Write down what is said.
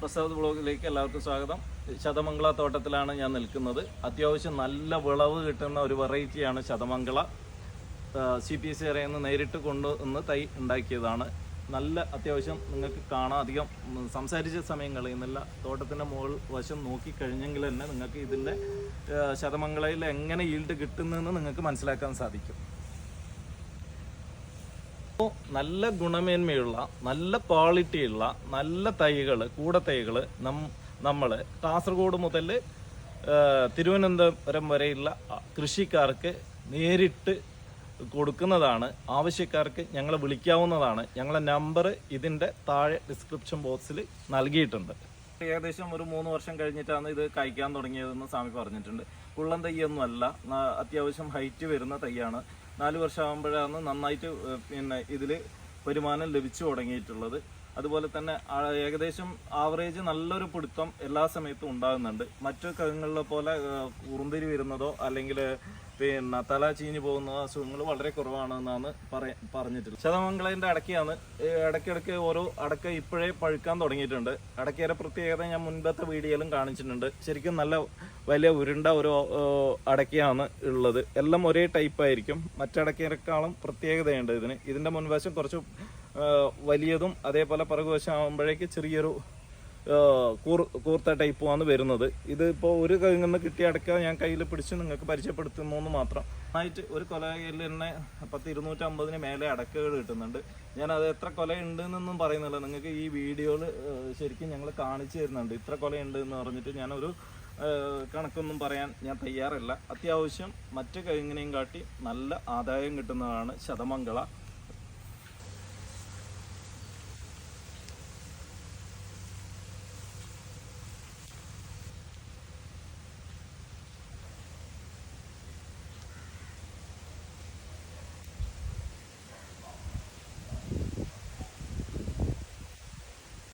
പ്രസാദ് ബ്ലോഗിലേക്ക് എല്ലാവർക്കും സ്വാഗതം. ശതമംഗള തോട്ടത്തിലാണ് ഞാൻ നിൽക്കുന്നത്. അത്യാവശ്യം നല്ല വിളവ് കിട്ടുന്ന ഒരു വെറൈറ്റിയാണ് ശതമംഗള. സി പി സി നിന്ന് നേരിട്ട് കൊണ്ടുവന്ന് തൈ ഉണ്ടാക്കിയതാണ്. നല്ല അത്യാവശ്യം നിങ്ങൾക്ക് കാണാൻ അധികം സംസാരിച്ച സമയം കളയുന്നില്ല. തോട്ടത്തിന്റെ മുകൾ വശം നോക്കിക്കഴിഞ്ഞെങ്കിൽ തന്നെ നിങ്ങൾക്ക് ഇതിന്റെ ശതമംഗളയിൽ എങ്ങനെ ഈൽഡ് കിട്ടുന്നതെന്ന് നിങ്ങൾക്ക് മനസ്സിലാക്കാൻ സാധിക്കും. നല്ല ഗുണമേന്മയുള്ള നല്ല ക്വാളിറ്റിയുള്ള നല്ല തൈകൾ കൂടത്തൈകൾ നം നമ്മൾ കാസർഗോഡ് മുതൽ തിരുവനന്തപുരം വരെയുള്ള കൃഷിക്കാർക്ക് നേരിട്ട് കൊടുക്കുന്നതാണ് ആവശ്യക്കാർക്ക് ഞങ്ങളെ വിളിക്കാവുന്നതാണ്. ഞങ്ങളെ നമ്പർ ഇതിന്റെ താഴെ ഡിസ്ക്രിപ്ഷൻ ബോക്സിൽ നൽകിയിട്ടുണ്ട്. ഏകദേശം ഒരു മൂന്ന് വർഷം കഴിഞ്ഞിട്ടാണ് ഇത് കഴിക്കാൻ തുടങ്ങിയതെന്ന് സ്വാമി പറഞ്ഞിട്ടുണ്ട്. കുള്ളൻ തൈയൊന്നും അല്ല ന- അത്യാവശ്യം ഹൈറ്റ് വരുന്ന തൈയാണ്. നാല് വർഷം ആകുമ്പോഴാണ് നന്നായിട്ട് പിന്നെ ഇതിൽ വരുമാനം ലഭിച്ചു തുടങ്ങിയിട്ടുള്ളത്. അതുപോലെ തന്നെ ഏകദേശം ആവറേജ് നല്ലൊരു പിടുത്തം എല്ലാ സമയത്തും ഉണ്ടാകുന്നുണ്ട്. മറ്റു കിഴങ്ങുകളിലെ പോലെ ഉറുന്തിരി വരുന്നതോ അല്ലെങ്കിൽ പിന്നെ തല ചീഞ്ഞു പോകുന്ന അസുഖങ്ങൾ വളരെ കുറവാണെന്നാണ് പറയ പറഞ്ഞിട്ടുള്ളത്. ശതമംഗളന്റെ അടക്കയാണ് ഇടയ്ക്കിടയ്ക്ക് ഓരോ അടക്ക ഇപ്പോഴേ പഴുക്കാൻ തുടങ്ങിയിട്ടുണ്ട്. അടക്കയുടെ പ്രത്യേകത ഞാൻ മുൻപത്തെ വീഡിയോയിലും കാണിച്ചിട്ടുണ്ട്. ശരിക്കും നല്ല വലിയ ഉരുണ്ട ഒരു അടക്കയാണ് ഉള്ളത്. എല്ലാം ഒരേ ടൈപ്പ് ആയിരിക്കും. മറ്റടക്കയേക്കാളും പ്രത്യേകതയുണ്ട് ഇതിന്. ഇതിന്റെ മുൻവശം കുറച്ച് വലിയതും അതേപോലെ പിറകുവശം ആകുമ്പോഴേക്ക് ചെറിയൊരു കൂർ കൂർത്ത ടൈപ്പുമാണ് വരുന്നത്. ഇത് ഒരു കയ്യിൽ നിന്ന് കിട്ടിയ ഞാൻ കയ്യിൽ പിടിച്ച് നിങ്ങൾക്ക് പരിചയപ്പെടുത്തുന്നു എന്ന് മാത്രം. ആയിട്ട് ഒരു കൊലയിൽ തന്നെ പത്ത് ഇരുന്നൂറ്റമ്പതിന് മേലെ അടക്കകൾ കിട്ടുന്നുണ്ട്. ഞാൻ അത് എത്ര കൊല ഉണ്ട് എന്നൊന്നും പറയുന്നില്ല. നിങ്ങൾക്ക് ഈ വീഡിയോയിൽ ശരിക്കും ഞങ്ങൾ കാണിച്ചു തരുന്നുണ്ട്. ഇത്ര കൊല ഉണ്ട് എന്ന് പറഞ്ഞിട്ട് ഞാനൊരു കണക്കൊന്നും പറയാൻ ഞാൻ തയ്യാറല്ല. അത്യാവശ്യം മറ്റു കഴുങ്ങിനെയും കാട്ടി നല്ല ആദായം കിട്ടുന്നതാണ് ശതമംഗള.